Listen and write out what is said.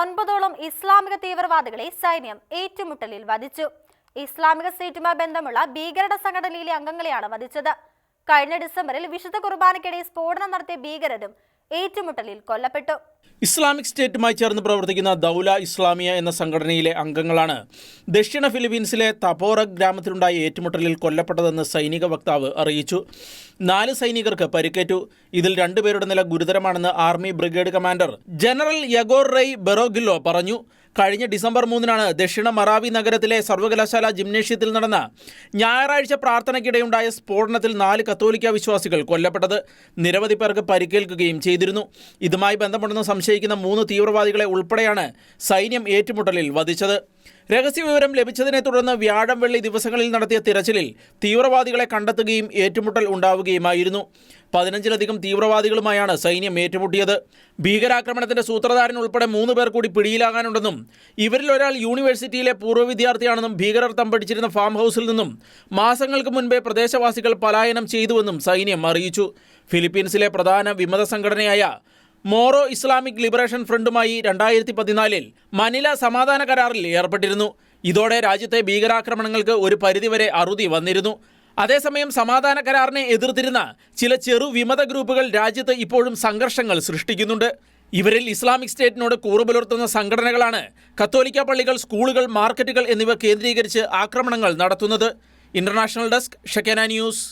ഒൻപതോളം ഇസ്ലാമിക തീവ്രവാദികളെ സൈന്യം ഏറ്റുമുട്ടലിൽ വധിച്ചു. ഇസ്ലാമിക സ്റ്റേറ്റുമായി ബന്ധമുള്ള ഭീകരത സംഘടനയിലെ അംഗങ്ങളെയാണ് വധിച്ചത്. കഴിഞ്ഞ ഡിസംബറിൽ വിശുദ്ധ കുർബാനയ്ക്കിടെ സ്ഫോടനം നടത്തിയ ഭീകരരും ഏറ്റുമുട്ടലിൽ കൊല്ലപ്പെട്ടു. ഇസ്ലാമിക് സ്റ്റേറ്റുമായി ചേർന്ന് പ്രവർത്തിക്കുന്ന ദൗല ഇസ്ലാമിയ എന്ന സംഘടനയിലെ അംഗങ്ങളാണ് ദക്ഷിണ ഫിലിപ്പീൻസിലെ തപോറ ഗ്രാമത്തിലുണ്ടായ ഏറ്റുമുട്ടലിൽ കൊല്ലപ്പെട്ടതെന്ന് സൈനിക വക്താവ് അറിയിച്ചു. നാല് സൈനികർക്ക് പരിക്കേറ്റു. ഇതിൽ രണ്ടുപേരുടെ നില ഗുരുതരമാണെന്ന് army brigade commander general Yagor Rai Berogillo പറഞ്ഞു. കഴിഞ്ഞ ഡിസംബർ മൂന്നിനാണ് ദക്ഷിണ മറാവി നഗരത്തിലെ സർവകലാശാല ജിംനേഷ്യത്തിൽ നടന്ന ഞായറാഴ്ച പ്രാർത്ഥനയ്ക്കിടെയുണ്ടായ സ്ഫോടനത്തിൽ നാല് കത്തോലിക്ക വിശ്വാസികൾ കൊല്ലപ്പെട്ടത്. നിരവധി പേർക്ക് പരിക്കേൽക്കുകയും ചെയ്തിരുന്നു. ഇതുമായി ബന്ധപ്പെടുന്ന സംശയിക്കുന്ന മൂന്ന് തീവ്രവാദികളെ ഉൾപ്പെടെയാണ് സൈന്യം ഏറ്റുമുട്ടലിൽ വധിച്ചത്. രഹസ്യവിവരം ലഭിച്ചതിനെ തുടർന്ന് വ്യാഴം വെള്ളി ദിവസങ്ങളിൽ നടത്തിയ തിരച്ചിലിൽ തീവ്രവാദികളെ കണ്ടെത്തുകയും ഏറ്റുമുട്ടൽ ഉണ്ടാവുകയുമായിരുന്നു. പതിനഞ്ചിലധികം തീവ്രവാദികളുമായാണ് സൈന്യം ഏറ്റുമുട്ടിയത്. ഭീകരാക്രമണത്തിന്റെ സൂത്രധാരൻ ഉൾപ്പെടെ മൂന്ന് പേർ കൂടി പിടിയിലാകാനുണ്ടെന്നും ഇവരിൽ ഒരാൾ യൂണിവേഴ്സിറ്റിയിലെ പൂർവ വിദ്യാർത്ഥിയാണെന്നും ഭീകരർ തമ്പടിച്ചിരുന്ന ഫാം ഹൗസിൽ നിന്നും മാസങ്ങൾക്ക് മുൻപേ പ്രദേശവാസികൾ പലായനം ചെയ്തുവെന്നും സൈന്യം അറിയിച്ചു. ഫിലിപ്പീൻസിലെ പ്രധാന വിമത സംഘടനയായ മോറോ ഇസ്ലാമിക് ലിബറേഷൻ ഫ്രണ്ടുമായി രണ്ടായിരത്തി പതിനാലിൽ മനില സമാധാന കരാറിൽ ഏർപ്പെട്ടിരുന്നു. ഇതോടെ രാജ്യത്തെ ഭീകരാക്രമണങ്ങൾക്ക് ഒരു പരിധിവരെ അറുതി വന്നിരുന്നു. അതേസമയം സമാധാന കരാറിനെ എതിർത്തിരുന്ന ചില ചെറു വിമത ഗ്രൂപ്പുകൾ രാജ്യത്ത് ഇപ്പോഴും സംഘർഷങ്ങൾ സൃഷ്ടിക്കുന്നുണ്ട്. ഇവരിൽ ഇസ്ലാമിക് സ്റ്റേറ്റിനോട് കൂറുപുലർത്തുന്ന സംഘടനകളാണ് കത്തോലിക്ക പള്ളികൾ സ്കൂളുകൾ മാർക്കറ്റുകൾ എന്നിവ കേന്ദ്രീകരിച്ച് ആക്രമണങ്ങൾ നടത്തുന്നത്. International desk Shekinah news.